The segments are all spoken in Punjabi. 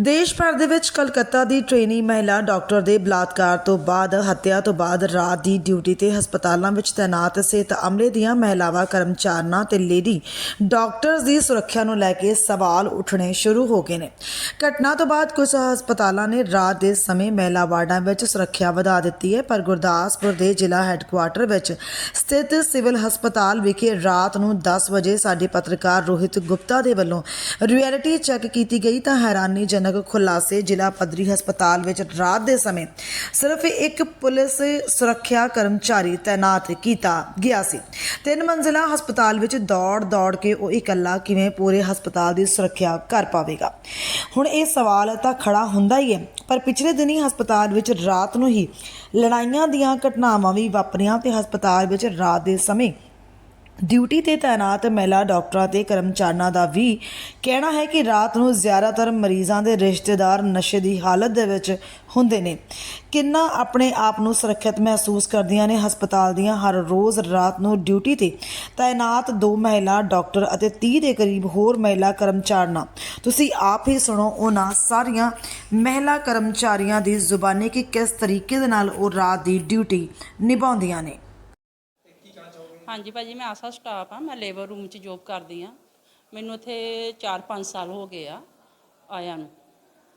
ਦੇਸ਼ ਭਰ ਦੇ ਵਿੱਚ ਕਲਕੱਤਾ ਦੀ ਟ੍ਰੇਨੀ ਮਹਿਲਾ ਡਾਕਟਰ ਦੇ ਬਲਾਤਕਾਰ ਤੋਂ ਬਾਅਦ ਹੱਤਿਆ ਤੋਂ ਬਾਅਦ ਰਾਤ ਦੀ ਡਿਊਟੀ ਤੇ ਹਸਪਤਾਲਾਂ ਵਿੱਚ ਤਾਇਨਾਤ ਸਿਹਤ ਅਮਲੇ ਦੀਆਂ ਮਹਿਲਾਵਾਂ, ਕਰਮਚਾਰੀਆਂ ਤੇ ਲੇਡੀ ਡਾਕਟਰਸ ਦੀ ਸੁਰੱਖਿਆ ਨੂੰ ਲੈ ਕੇ ਸਵਾਲ ਉੱਠਣੇ ਸ਼ੁਰੂ ਹੋ ਗਏ ਨੇ। ਘਟਨਾ ਤੋਂ ਬਾਅਦ ਕੁਝ ਹਸਪਤਾਲਾਂ ਨੇ ਰਾਤ ਦੇ ਸਮੇਂ ਮਹਿਲਾ ਵਾਰਡਾਂ ਵਿੱਚ ਸੁਰੱਖਿਆ ਵਧਾ ਦਿੱਤੀ ਹੈ, ਪਰ ਗੁਰਦਾਸਪੁਰ ਦੇ ਜ਼ਿਲ੍ਹਾ ਹੈੱਡਕੁਆਰਟਰ ਵਿੱਚ ਸਥਿਤ ਸਿਵਲ ਹਸਪਤਾਲ ਵਿਖੇ ਰਾਤ ਨੂੰ 10 ਵਜੇ ਸਾਡੇ ਪੱਤਰਕਾਰ ਰੋਹਿਤ ਗੁਪਤਾ ਦੇ ਵੱਲੋਂ ਰਿਐਲਿਟੀ ਚੈੱਕ ਕੀਤੀ ਗਈ ਤਾਂ ਹੈਰਾਨੀਜਨਕ ਖੁਲਾਸੇ ਜ਼ਿਲ੍ਹਾ ਪੱਧਰੀ ਹਸਪਤਾਲ ਵਿੱਚ ਰਾਤ ਦੇ ਸਮੇਂ ਸਿਰਫ ਇੱਕ ਪੁਲਿਸ ਸੁਰੱਖਿਆ ਕਰਮਚਾਰੀ ਤਾਇਨਾਤ ਕੀਤਾ ਗਿਆ ਸੀ। ਤਿੰਨ ਮੰਜ਼ਿਲਾ ਹਸਪਤਾਲ ਵਿੱਚ ਦੌੜ ਦੌੜ ਕੇ ਉਹ ਇਕੱਲਾ ਕਿਵੇਂ ਪੂਰੇ ਹਸਪਤਾਲ ਦੀ ਸੁਰੱਖਿਆ ਕਰ ਪਾਵੇਗਾ? ਹੁਣ ਇਹ ਸਵਾਲ ਤਾਂ ਖੜਾ ਹੁੰਦਾ ਹੀ ਹੈ, ਪਰ ਪਿਛਲੇ ਦਿਨੀ ਹਸਪਤਾਲ ਵਿੱਚ ਰਾਤ ਨੂੰ ਹੀ ਲੜਾਈਆਂ ਦੀਆਂ ਘਟਨਾਵਾਂ ਵੀ ਵਾਪਰੀਆਂ ਤੇ ਹਸਪਤਾਲ ਵਿੱਚ ਰਾਤ ਦੇ ਸਮੇਂ ਡਿਊਟੀ ਤੇ ਤਾਇਨਾਤ ਮਹਿਲਾ ਡਾਕਟਰਾਂ ਤੇ ਕਰਮਚਾਰੀਆਂ ਦਾ ਵੀ ਕਹਿਣਾ ਹੈ ਕਿ ਰਾਤ ਨੂੰ ਜ਼ਿਆਦਾਤਰ ਮਰੀਜ਼ਾਂ ਦੇ ਰਿਸ਼ਤੇਦਾਰ ਨਸ਼ੇ ਦੀ ਹਾਲਤ ਦੇ ਵਿੱਚ ਹੁੰਦੇ ਨੇ। ਕਿੰਨਾ ਆਪਣੇ ਆਪ ਨੂੰ ਸੁਰੱਖਿਅਤ ਮਹਿਸੂਸ ਕਰਦੀਆਂ ਨੇ ਹਸਪਤਾਲ ਦੀਆਂ ਹਰ ਰੋਜ਼ ਰਾਤ ਨੂੰ ਡਿਊਟੀ ਤੇ ਤਾਇਨਾਤ ਦੋ ਮਹਿਲਾ ਡਾਕਟਰ ਅਤੇ 30 ਦੇ ਕਰੀਬ ਹੋਰ ਮਹਿਲਾ ਕਰਮਚਾਰੀਆਂ। ਤੁਸੀਂ ਆਪ ਹੀ ਸੁਣੋ ਉਹਨਾਂ ਸਾਰੀਆਂ ਮਹਿਲਾ ਕਰਮਚਾਰੀਆਂ ਦੀ ਜ਼ੁਬਾਨੀ ਕਿ ਕਿਸ ਤਰੀਕੇ ਦੇ ਨਾਲ ਉਹ ਰਾਤ ਦੀ ਡਿਊਟੀ ਨਿਭਾਉਂਦੀਆਂ ਨੇ। ਹਾਂਜੀ ਭਾਜੀ ਮੈਂ ਆਸਾ ਸਟਾਫ ਆ ਮੈਂ ਲੇਬਰ ਰੂਮ 'ਚ ਜੋਬ ਕਰਦੀ ਆ ਮੈਨੂੰ ਇੱਥੇ 4-5 ਸਾਲ ਹੋ ਗਏ ਆ ਆਇਆਂ ਨੂੰ।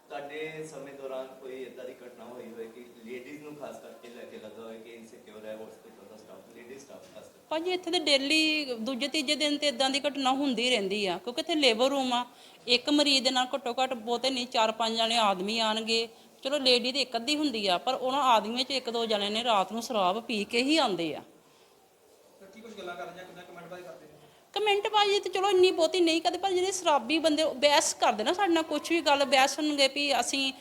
ਤੁਹਾਡੇ ਸਮੇਂ ਦੌਰਾਨ ਕੋਈ ਇਦਾਂ ਦੀ ਘਟਨਾ ਹੋਈ ਹੋਵੇ ਕਿ ਲੇਡੀਜ਼ ਨੂੰ ਖਾਸ ਕਰਕੇ ਲੈ ਕੇ ਲੱਗਾ ਹੋਵੇ ਕਿ ਇਨਸਿਕਿਉਰ ਹੈ ਹਸਪੀਟਲ ਦਾ ਸਟਾਫ ਲੇਡੀ ਸਟਾਫ ਖਾਸ ਕਰਕੇ ਭਾਜੀ ਇੱਥੇ ਤੇ ਡੇਲੀ ਦੂਜੇ ਤੀਜੇ ਦਿਨ ਤੇ ਇਦਾਂ ਦੀ ਘਟਨਾ ਹੁੰਦੀ ਰਹਿੰਦੀ ਆ ਕਿਉਂਕਿ ਇੱਥੇ ਲੇਬਰ ਰੂਮ ਆ। ਇੱਕ ਮਰੀਜ਼ ਦੇ ਨਾਲ ਘੱਟੋ ਘੱਟ ਬਹੁਤੇ ਨਹੀਂ 4-5 ਜਣੇ ਆਦਮੀ ਆਣਗੇ। ਚਲੋ ਲੇਡੀ ਤੇ ਇੱਕ ਅੱਧੀ ਹੁੰਦੀ ਆ ਪਰ ਉਹਨਾਂ ਆਦਮੀਆਂ 'ਚ ਇੱਕ ਦੋ ਜਣੇ ਨੇ ਰਾਤ ਨੂੰ ਸ਼ਰਾਬ ਪੀ ਕੇ ਹੀ ਆਉਂਦੇ ਆ। ਕੁਝ ਗੱਲਾਂ ਕਰਨ ਜਾਂ ਕਿੰਨਾ ਕਮੈਂਟ ਬਾਈ ਕਰਦੇ ਨੇ? ਕਮੈਂਟ ਬਾਜੀ ਤੇ ਚਲੋ ਇੰਨੀ ਬਹੁਤੀ ਨਹੀਂ ਕਰਦੇ ਪਰ ਜਿਹੜੇ ਸ਼ਰਾਬੀ ਬੰਦੇ ਉਹ ਬਹਿਸ ਕਰਦੇ ਨਾ ਸਾਡੇ ਨਾਲ ਕੁਝ ਵੀ ਗੱਲ ਬਹਿਸ ਸੁਣਨਗੇ ਵੀ ਅਸੀਂ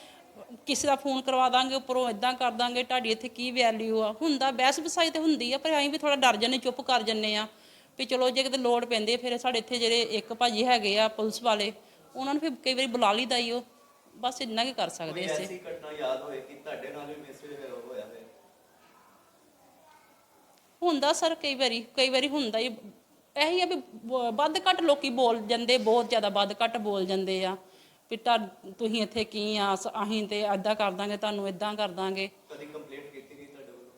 ਕਿਸੇ ਦਾ ਫੋਨ ਕਰਵਾ ਦਾਂਗੇ ਉੱਪਰੋਂ ਇਦਾਂ ਕਰ ਦਾਂਗੇ ਤੁਹਾਡੀ ਇੱਥੇ ਕੀ ਵੈਲਿਊ ਆ? ਹੁੰਦਾ ਬਹਿਸ ਵਸਾਈ ਤੇ ਹੁੰਦੀ ਆ ਪਰ ਅਸੀਂ ਵੀ ਥੋੜਾ ਡਰ ਜੰਨੇ ਚੁੱਪ ਕਰ ਜੰਨੇ ਆ। ਵੀ ਚਲੋ ਜੇ ਕਿਤੇ ਲੋੜ ਪੈਂਦੀ ਫਿਰ ਸਾਡੇ ਇੱਥੇ ਜਿਹੜੇ ਇੱਕ ਭਾਜੀ ਹੈਗੇ ਆ ਪੁਲਿਸ ਵਾਲੇ ਉਹਨਾਂ ਨੂੰ ਫਿਰ ਕਈ ਵਾਰੀ ਬੁਲਾ ਲਈਦਾ ਈ ਉਹ। ਬਸ ਇੰਨਾ ਕੀ ਕਰ ਸਕਦੇ ਅਸੀਂ। ਐਸੀ ਘਟਨਾ ਯਾਦ ਹੋਏ ਕਿ ਤੁਹਾਡੇ ਨਾਲ ਵੀ ਮਿਸ ਹੋਇਆ ਹੋਇਆ ਹੈ ਹੁੰਦਾ ਸਰ ਕਈ ਵਾਰੀ ਕਈ ਵਾਰੀ ਹੁੰਦਾ ਹੀ ਇਹੀ ਆ ਵੀ ਬ- ਵੱਧ ਘੱਟ ਲੋਕੀ ਬੋਲ ਜਾਂਦੇ ਬਹੁਤ ਜ਼ਿਆਦਾ ਵੱਧ ਘੱਟ ਬੋਲ ਜਾਂਦੇ ਆ ਵੀ ਤਾਂ ਤੁਸੀਂ ਇੱਥੇ ਕੀ ਆ ਸ- ਅਸੀਂ ਤੇ ਐਦਾਂ ਕਰ ਦਾਂਗੇ ਤੁਹਾਨੂੰ ਇਦਾਂ ਕਰ ਦਾਂਗੇ। ਕਦੀ ਕੰਪਲੇਂਟ ਕੀਤੀ ਗਈ ਤੁਹਾਡੇ ਵੱਲੋਂ?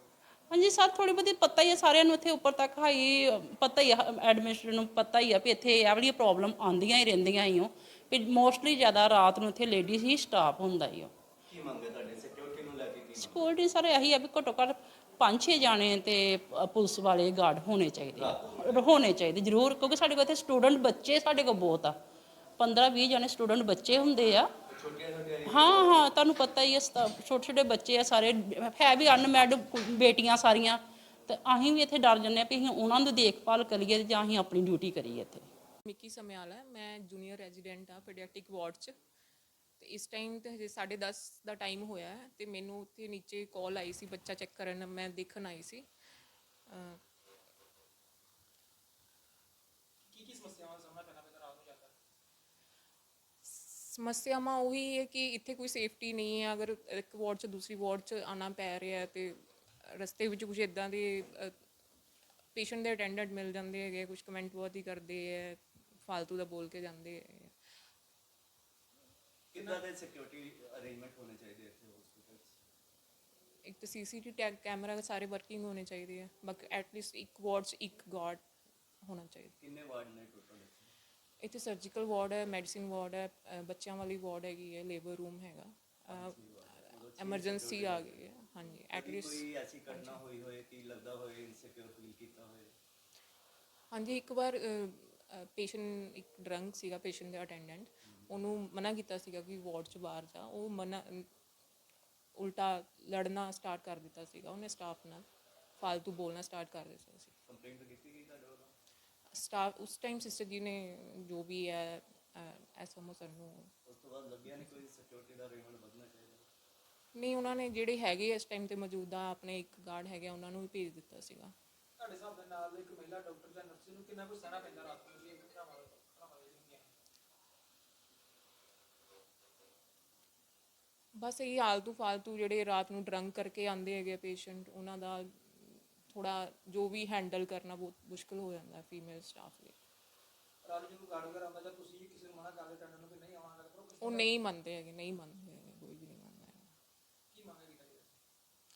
ਹਾਂਜੀ ਸਰ ਥੋੜੀ ਬਹੁਤੀ ਪਤਾ ਹੀ ਆ ਸਾਰਿਆਂ ਨੂੰ ਇੱਥੇ ਉੱਪਰ ਤੱਕ ਹਾਈ ਪਤਾ ਹੀ ਆ ਐਡਮਿਨਿਸਟ੍ਰੇਟਰ ਨੂੰ ਪਤਾ ਹੀ ਆ ਵੀ ਇੱਥੇ ਇਹ ਵਾਲੀ ਪ੍ਰੋਬਲਮ ਆਉਂਦੀਆਂ ਹੀ ਰਹਿੰਦੀਆਂ ਹੀ ਉਹ ਵੀ ਮੋਸਟਲੀ ਜ਼ਿਆਦਾ ਰਾਤ ਨੂੰ ਇੱਥੇ ਲੇਡੀਜ਼ ਹੀ ਸਟਾਫ ਹੁੰਦਾ ਹੀ ਉਹ ਕੀ ਮੰਗੇ ਤੁਹਾਡੇ? ਸਿਕਿਉਰਿਟੀ ਨੂੰ ਲੈ ਕੇ ਕੀ ਸਿਕਿਉਰਿਟੀ ਸਾਰੇ ਇਹੀ ਆ ਵੀ ਘੱਟੋ ਘੱਟ ਪੰਜ ਛੇ ਜਾਣੇ ਤੇ ਪੁਲਿਸ ਵਾਲੇ ਗਾਰਡ ਹੋਣੇ ਚਾਹੀਦੇ ਆ। ਹੋਣੇ ਚਾਹੀਦੇ ਜ਼ਰੂਰ ਕਿਉਂਕਿ ਸਾਡੇ ਕੋਲ ਇੱਥੇ ਸਟੂਡੈਂਟ ਬੱਚੇ ਸਾਡੇ ਕੋਲ ਬਹੁਤ ਆ। 15 20 ਜਾਣੇ ਸਟੂਡੈਂਟ ਬੱਚੇ ਹੁੰਦੇ ਆ। ਹਾਂ। ਹਾਂ ਤੁਹਾਨੂੰ ਪਤਾ ਹੀ ਹੈ ਸਤਾ- ਛੋਟੇ ਛੋਟੇ ਬੱਚੇ ਆ ਸਾਰੇ ਹੈ ਵੀ ਅਨਮੈਡ ਬੇਟੀਆਂ ਸਾਰੀਆਂ। ਤੇ ਅਸੀਂ ਵੀ ਇੱਥੇ ਡਰ ਜੰਨੇ ਆ ਅਸੀਂ ਉਹਨਾਂ ਦੀ ਦੇਖਭਾਲ ਕਰੀਏ ਜਾਂ ਅਸੀਂ ਆਪਣੀ ਡਿਊਟੀ ਕਰੀਏ ਇੱਥੇ। ਮਿੱਕੀ ਸਮਿਆਲ ਹੈ ਮੈਂ ਜੂਨੀਅਰ ਰੈਜ਼ੀਡੈਂਟ ਆ ਪੀਡੀਆਟ੍ਰਿਕ ਵਾਰਡ 'ਚ। ਤੇ ਇਸ ਟਾਈਮ ਤੇ ਹਜੇ 10:30 ਦਾ ਟਾਈਮ ਹੋਇਆ ਹੈ ਤੇ ਮੈਨੂੰ ਉੱਥੇ ਨੀਚੇ ਕਾਲ ਆਈ ਸੀ ਬੱਚਾ ਚੈੱਕ ਕਰਨ ਮੈਂ ਦੇਖਣ ਆਈ ਸੀ। ਅਹ ਕੀ ਕੀ ਸਮੱਸਿਆਵਾਂ ਦਾ ਸਾਹਮਣਾ ਕਰਨਾ ਪੈਂਦਾ ਰਾਤ ਨੂੰ ਜਾਂਦਾ ਸਮੱਸਿਆਵਾਂ ਉਹੀ ਹੈ ਕਿ ਇੱਥੇ ਕੋਈ ਸੇਫਟੀ ਨਹੀਂ ਹੈ ਅਗਰ ਇੱਕ ਵਾਰਡ 'ਚ ਦੂਸਰੀ ਵਾਰਡ 'ਚ ਆਣਾ ਪੈ ਰਿਹਾ ਹੈ ਤੇ ਰਸਤੇ ਵਿੱਚ ਕੁਝ ਇਦਾਂ ਦੇ ਪੇਸ਼ੈਂਟ ਦੇ ਅਟੈਂਡੈਂਟ ਮਿਲ ਜਾਂਦੇ ਹੈਗੇ ਕੁਝ ਕਮੈਂਟ ਬਹੁਤ ਹੀ ਕਰਦੇ ਹੈ ਫालतू ਦਾ ਬੋਲ ਕੇ ਜਾਂਦੇ ਹੈ। ਕਿੰਨਾ ਦੇ ਸਿਕਿਉਰਿਟੀ ਅਰੇਂਜਮੈਂਟ ਹੋਣੇ ਚਾਹੀਦੇ ਇੱਥੇ ਹਸਪੀਟਲ ਇੱਕ ਤਾਂ ਸੀਸੀਟੀ ਟੈਗ ਕੈਮਰਾ ਸਾਰੇ ਵਰਕਿੰਗ ਹੋਣੇ ਚਾਹੀਦੇ ਆ ਬਾਕੀ ਐਟਲੀਸਟ ਇੱਕ ਵਾਰਡ 'ਚ ਇੱਕ ਗਾਰਡ ਹੋਣਾ ਚਾਹੀਦਾ। ਕਿੰਨੇ ਵਾਰਡ ਨੇ ਟੋਟਲ ਇੱਥੇ? ਸਰਜੀਕਲ ਵਾਰਡ ਹੈ ਮੈਡੀਸਿਨ ਵਾਰਡ ਹੈ ਅ, ਬੱਚਿਆਂ ਵਾਲੀ ਵਾਰਡ ਹੈਗੀ ਹੈ ਲੇਬਰ ਰੂਮ ਹੈਗਾ। ਐਮਰਜੈਂਸੀ ਆ ਗਈ ਹੈ ਹਾਂਜੀ ਐਟਲੀਸਟ ਕੋਈ ਐਸੀ ਘਟਨਾ ਹੋਈ ਹੋਏ ਕਿ ਲੱਗਦਾ ਹੋਏ ਇਨਸਿਕਿਉਰ ਫੀਲ ਕੀਤਾ ਹੋਏ? ਹਾਂਜੀ ਇੱਕ ਵਾਰ ਪੇਸ਼ੈਂਟ ਇੱਕ ਡਰੰਕ ਸੀਗਾ ਪੇਸ਼ੈਂਟ ਦੇ ਅਟੈਂਡੈਂਟ ਉਹਨੂੰ ਮਨਾ ਕੀਤਾ ਸੀਗਾ ਕਿ ਵਾਰਡ 'ਚ ਬਾਹਰ ਜਾ ਉਹ ਮਨਾ ਉਲਟਾ ਲੜਨਾ ਸਟਾਰਟ ਕਰ ਦਿੱਤਾ ਸੀਗਾ ਉਹਨੇ ਸਟਾਫ ਨਾਲ ਫालतू ਬੋਲਣਾ ਸਟਾਰਟ ਕਰ ਦਿੱਤਾ ਸੀ। ਕੰਪਲੇਂਟ ਕੀਤੀ ਗਈ ਤੁਹਾਡੇ ਵੱਲੋਂ? ਸਟਾਫ ਉਸ ਟਾਈਮ ਸਿਸਟਰ ਜੀ ਨੇ ਜੋ ਵੀ ਹੈ ਐਸਐਮਓ ਸਰ ਨੂੰ ਉਸ ਤੋਂ ਬਾਅਦ ਲੱਗਿਆ ਨਹੀਂ ਕੋਈ ਸਿਕਿਉਰਿਟੀ ਦਾ ਅਰੇਂਜਮੈਂਟ ਵਧਣਾ ਚਾਹੀਦਾ? ਨਹੀਂ ਉਹਨਾਂ ਨੇ ਜਿਹੜੇ ਹੈਗੇ ਇਸ ਟਾਈਮ ਤੇ ਮੌਜੂਦਾ ਆਪਣੇ ਇੱਕ ਗਾਰਡ ਹੈਗੇ ਉਹਨਾਂ ਨੂੰ ਵੀ ਭੇਜ ਦਿੱਤਾ ਸੀਗਾ। ਤੁਹਾਡੇ ਹਿਸਾਬ ਦੇ ਨਾਲ ਇੱਕ ਮਹਿਲਾ ਡਾਕਟਰ ਜਾਂ ਨਰਸ ਨੂੰ ਕਿੰਨਾ ਕੁ ਸਹਿਣਾ ਪੈਂਦਾ ਰਾਤ ਨੂੰ ਜਿਹੜੀਆਂ ਘਟਨਾਵਾਂ ਘਟਨਾਵਾਂ ਜਿਹੜੀਆਂ ਹੁੰਦੀਆਂ ਨੇ ਬਸ ਇਹ ਆਲਤੂ ਫਾਲਤੂ ਜਿਹੜੇ ਰਾਤ ਨੂੰ ਡਰੰਕ ਕਰਕੇ ਆਉਂਦੇ ਹੈਗੇ ਪੇਸ਼ੈਂਟ ਉਹਨਾਂ ਦਾ ਥੋੜਾ ਜੋ ਵੀ ਹੈਂਡਲ ਕਰਨਾ ਬਹੁਤ ਮੁਸ਼ਕਲ ਹੋ ਜਾਂਦਾ ਫੀਮੇਲ ਸਟਾਫ ਲਈ। ਰਾਤ ਨੂੰ ਜਦੋਂ ਗਾਰਡ ਵਗੈਰਾ ਆਉਂਦਾ ਜਾਂ ਤੁਸੀਂ ਕਿਸੇ ਨੂੰ ਮਨਾ ਕਰਦੇ ਟੈਂਡਰ ਨੂੰ ਕਿ ਨਹੀਂ ਆਉਣਾ ਕਰੋ ਉਹ ਨਹੀਂ ਮੰਨਦੇ ਹੈਗੇ ਨਹੀਂ ਮੰਨਦੇ ਹੈਗੇ ਕੋਈ ਵੀ ਨਹੀਂ ਮੰਨਦਾ ਹੈਗਾ। ਕੀ ਮੰਗੇਗੀ ਤੁਹਾਡੀ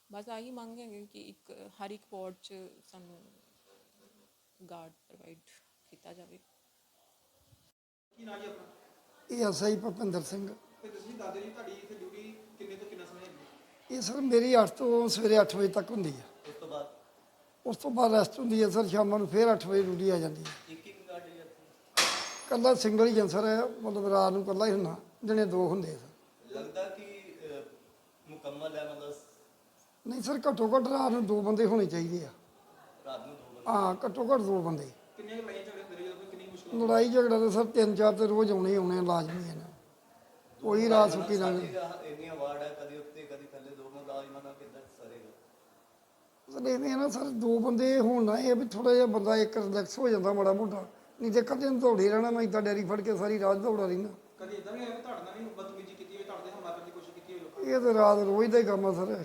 ਬਸ ਆਹੀ ਮੰਗ ਹੈਗੇ ਕਿ ਇੱਕ ਹਰ ਇੱਕ ਵਾਰਡ 'ਚ ਸਾਨੂੰ ਗਾਰਡ ਪ੍ਰੋਵਾਈਡ ਕੀਤਾ ਜਾਵੇ। ਕੀ ਨਾਂ ਜੀ ਆਪਣਾ? ਇਹ ਐਸਆਈ ਭੁਪਿੰਦਰ ਸਿੰਘ। ਤੇ ਤੁਸੀਂ ਦੱਸਦੇ ਜੀ ਤੁਹਾਡੀ ਇੱਥੇ ਡਿਊਟੀ ਕਿੰਨੇ ਤੋਂ ਕਿੰਨਾ ਸਮੇਂ ਹੈਗੀ ਇਹ ਸਰ ਮੇਰੀ 8 ਤੋਂ ਸਵੇਰੇ 8 ਵਜੇ ਤੱਕ ਹੁੰਦੀ ਹੈ। ਉਸ ਤੋਂ ਬਾਅਦ? ਉਸ ਤੋਂ ਬਾਅਦ ਰੈਸਟ ਹੁੰਦੀ ਹੈ ਸਰ ਸ਼ਾਮਾਂ ਨੂੰ ਫੇਰ 8 ਵਜੇ ਡਿਊਟੀ ਆ ਜਾਂਦੀ ਹੈ। ਇੱਕ ਇੱਕ ਗਾਰਡ ਹੀ ਇੱਥੇ ਕੱਲਾ ਸਿੰਗਲ ਹੀ ਹੈ ਮਤਲਬ ਰਾਤ ਨੂੰ ਕੱਲਾ ਹੀ ਹੁੰਦਾ ਦਿਨੇ ਦੋ ਹੁੰਦੇ ਸਰ। ਲੱਗਦਾ ਕਿ ਅਹ, ਮੁਕੰਮਲ ਹੈ ਮਤਲਬ ਨਹੀਂ ਸਰ ਘੱਟੋ ਘੱਟ ਰਾਤ ਨੂੰ ਦੋ ਬੰਦੇ ਹੋਣੇ ਚਾਹੀਦੇ ਆ। ਰਾਤ ਨੂੰ ਦੋ ਹਾਂ ਘੱਟੋ ਘੱਟ ਦੋ ਬੰਦੇ। ਕਿੰਨੇ ਕੁ ਲੜਾਈ ਝਗੜੇ ਹੁੰਦੇ ਨੇ ਜਦੋਂ ਕੋਈ ਕਿੰਨੀ ਮੁਸ਼ਕਲ? ਲੜਾਈ ਝਗੜਾ ਤਾਂ ਸਰ ਤਿੰਨ ਚਾਰ ਤੇ ਰੋਜ਼ ਆਉਣੇ ਹੀ ਆਉਣੇ ਆ, ਲਾਜ਼ਮੀ ਹੈ। ਕੋਈ ਰਾਤ ਸੁੱਕੀ ਲੰਘ ਸਾਡੀ ਇੰਨੀ ਅਵਾਰਡ ਹੈ ਕਦੀ ਉੱਤੇ ਕਦੀ ਥੱਲੇ ਦੋ ਮੁਲਾਜ਼ਮਾਂ ਦਾ ਕਿੱਦਾਂ ਸਰੇਗਾ? ਸਰ ਇਹਦੇ ਨਾ ਸਰ ਦੋ ਬੰਦੇ ਹੋਣ ਨਾ ਇਹ ਵੀ ਥੋੜਾ ਜਿਹਾ ਬੰਦਾ ਇੱਕ ਰਿਲੈਕਸ ਹੋ ਜਾਂਦਾ ਮਾੜਾ ਮੋਟਾ। ਨਹੀਂ ਤੇ ਕਦੇ ਨੂੰ ਦੌੜੇ ਰਹਿਣਾ ਮੈਂ ਇਦਾਂ ਡੈਰੀ ਫੜ ਕੇ ਸਾਰੀ ਰਾਤ ਦੌੜਾ ਰਹਿਣਾ ਕਦੀ ਇਦਾਂ ਵੀ ਹੋਇਆ ਕਿ ਤੁਹਾਡੇ ਨਾਲ ਵੀ ਬਦਤਮੀਜ਼ੀ ਕੀਤੀ ਹੋਵੇ ਤੁਹਾਡੇ ਤੇ ਹਮਲਾ ਕਰਨ ਦੀ ਕੋਸ਼ਿਸ਼ ਕੀਤੀ ਹੋਵੇ ਲੋਕਾਂ ਇਹ ਤਾਂ ਰਾਤ ਰੋਜ਼ ਦਾ ਹੀ ਕੰਮ ਆ ਸਰ।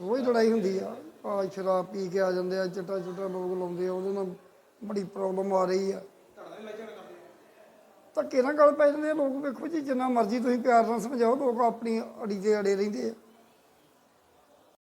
ਰੋਜ਼ ਲੜਾਈ ਹੁੰਦੀ ਆ। ਆ ਸ਼ਰਾਬ ਪੀ ਕੇ ਆ ਜਾਂਦੇ ਆ ਚਿੱਟਾ ਚੁੱਟਾ ਲੋਕ ਲਾਉਂਦੇ ਆ ਉਹਦੇ ਨਾਲ ਬੜੀ ਪ੍ਰੋਬਲਮ ਆ ਰਹੀ ਆ। ਤੁਹਾਡੇ ਨਾਲ ਵੀ ਲੜਾਈ ਝਗੜਾ ਕਰਦੇ ਆ ਧੱਕੇ ਨਾਲ ਗੱਲ ਪੈ ਜਾਂਦੇ ਆ। ਲੋਕ ਵੇਖੋ ਜੀ, ਜਿੰਨਾ ਮਰਜ਼ੀ ਤੁਸੀਂ ਪਿਆਰ ਨਾਲ ਸਮਝਾਓ, ਲੋਕ ਆਪਣੀ ਅੜੀ ਦੇ ਅੜੇ ਰਹਿੰਦੇ ਆ।